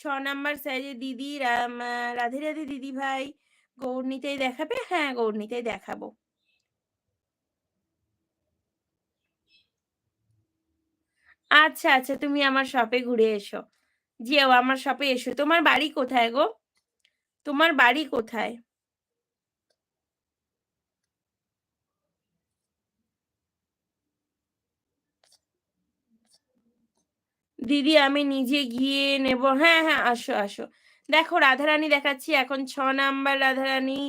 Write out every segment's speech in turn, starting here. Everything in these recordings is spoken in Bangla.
ছ নাম্বার সাইজে দিদি রাধে রাধে দিদি ভাই, গৌরনীতেই দেখাবে? হ্যাঁ গৌরনীতেই দেখাবো। আচ্ছা আচ্ছা তুমি আমার শপে ঘুরে এসো। যেও আমার শপে এসো। তোমার বাড়ি কোথায় গো? তোমার বাড়ি কোথায়? দিদি, আমি নিজে গিয়ে নেব। হ্যাঁ হ্যাঁ আসো আসো। দেখো, রাধারানী দেখাচ্ছি। এখন ছ নাম্বার রাধারানী।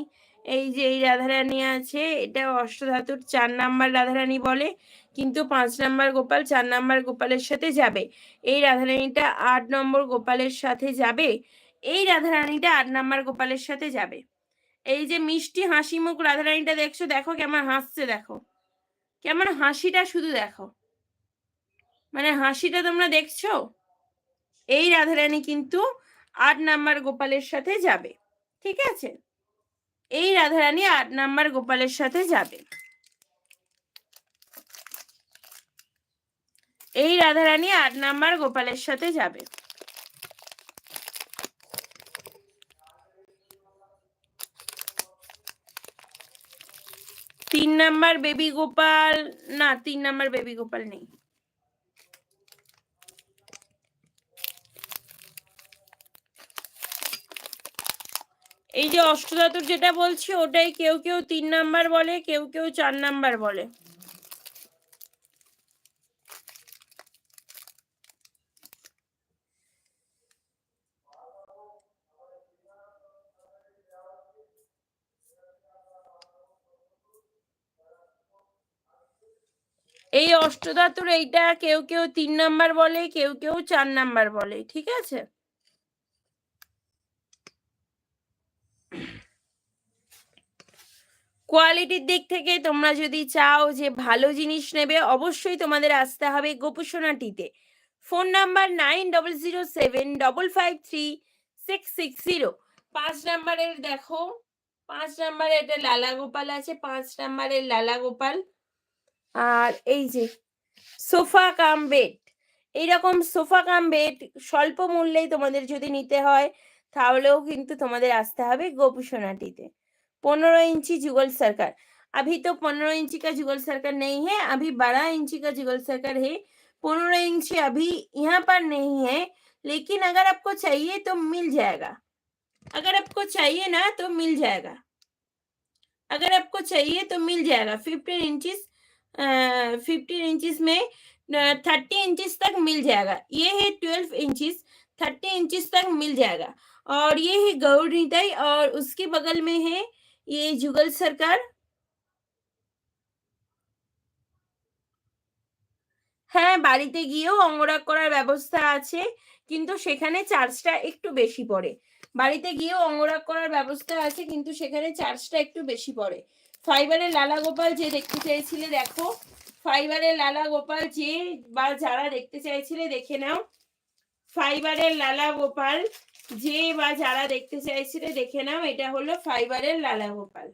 এই যে, এই রাধারানী আছে। এটা অষ্টধাতুর চার নাম্বার রাধারানী বলে, কিন্তু পাঁচ নাম্বার গোপাল চার নাম্বার গোপালের সাথে যাবে। এই রাধারানীটা আট নম্বর গোপালের সাথে যাবে। এই রাধারানীটা আট নাম্বার গোপালের সাথে যাবে। এই যে, মিষ্টি হাসি মুখ রাধারানীটা দেখছ, দেখো কেমন হাসছে, দেখো। কেমন হাসিটা শুধু দেখো। মানে হাসিটা তোমরা দেখছ? এই রাধারানী কিন্তু আট নাম্বার গোপালের সাথে যাবে, ঠিক আছে? এই রাধা রাধারানী আট নাম্বার গোপালের সাথে যাবে। এই রাধারানী আট নাম্বার গোপালের সাথে যাবে। তিন নাম্বার বেবি গোপাল, না, তিন নাম্বার বেবি গোপাল নেই। এই যে অষ্টধাতুর যেটা বলছি, ওটাই কেউ কেউ তিন নাম্বার বলে, কেউ কেউ চার নাম্বার বলে। এই অষ্টধাতুর এইটা কেউ কেউ তিন নাম্বার বলে, কেউ কেউ চার নাম্বার বলে, ঠিক আছে? কোয়ালিটির দিক থেকে তোমরা যদি চাও যে ভালো জিনিস নেবে, অবশ্যই তোমাদের আসতে হবে গোপুসোনাটিতে। Phone number nine double zero seven double five three six six zero. পাঁচ নাম্বারের দেখো, পাঁচ নাম্বারে এটা লালা গোপাল আছে, পাঁচ নাম্বারের লালা গোপাল। আর এই যে, সোফা কাম বেড। এইরকম সোফা কাম বেড স্বল্প মূল্যেই তোমাদের যদি নিতে হয়, তাহলেও কিন্তু তোমাদের আসতে হবে গোপুসোনাটিতে। पंद्रह इंची जुगल सर्कल अभी तो पंद्रह इंची का जुगल सर्कल नहीं है, अभी बारह इंची का जुगल सर्कल है। पंद्रह इंची अभी यहाँ पर नहीं है, लेकिन अगर आपको चाहिए तो मिल जाएगा। अगर आपको चाहिए ना तो मिल जाएगा। अगर आपको चाहिए तो मिल जाएगा। फिफ्टीन इंचिस फिफ्टीन इंचिस में थर्टी इंचिस तक मिल जाएगा। ये है ट्वेल्व इंचिस थर्टी इंचिस तक मिल जाएगा। और ये है गौरी और उसके बगल में है ये जुगल सरकार হ্যাঁ বাড়িতে গিয়েও অঙ্গরাগ করার ব্যবস্থা আছে কিন্তু সেখানে চার্জটা একটু বেশি পড়ে বাড়িতে গিয়েও অঙ্গরাগ করার ব্যবস্থা আছে কিন্তু সেখানে চার্জটা একটু বেশি পড়ে ফাইবারের লালা গোপাল যে দেখতে চাইছিলে দেখো ফাইবারের লালা গোপাল যে বা যারা দেখতে চাইছিলে দেখে নাও ফাইবারের লালা গোপাল। যে বা যারা দেখতে চাইছিলে দেখে নাও, এটা হলো ফাইবারের লালা গোপাল।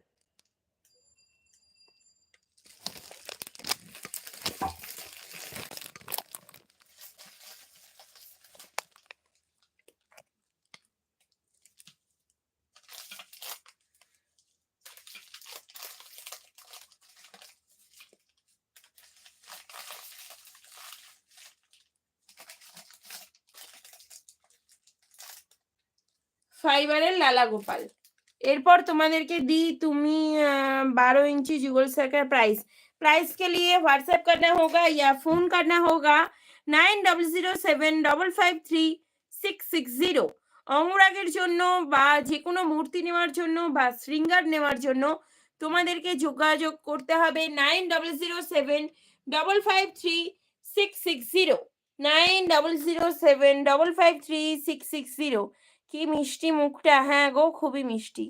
ফাইবারের লালা গোপাল एरपर तुम्हारे के दी तुम्ही बारह इंची जुगल सर्कल प्राइस प्राइस के लिए व्हाट्सएप करना होगा या फोन करना होगा nine double zero seven double five three six six zero অঙ্গরাগের জন্য বা যে কোনো মূর্তি নেওয়ার জন্য বা শৃঙ্গার নেওয়ার জন্য তোমাদেরকে যোগাযোগ করতে হবে nine double zero seven double five three six six zero nine double zero seven double five three six six zero কি মিষ্টি মুখটা হ্যাঁ গো, খুবই মিষ্টি।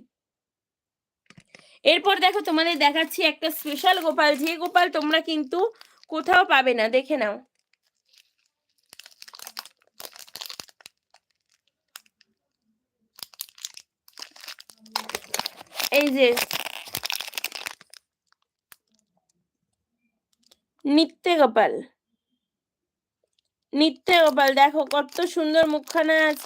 এরপর দেখো তোমাদের দেখাচ্ছি একটা স্পেশাল গোপাল, যে গোপাল তোমরা কিন্তু কোথাও পাবে না, দেখে নাও। এই যে নিত্যে গোপাল। নিত্যে গোপাল, দেখো কত সুন্দর মুখখানা আছে।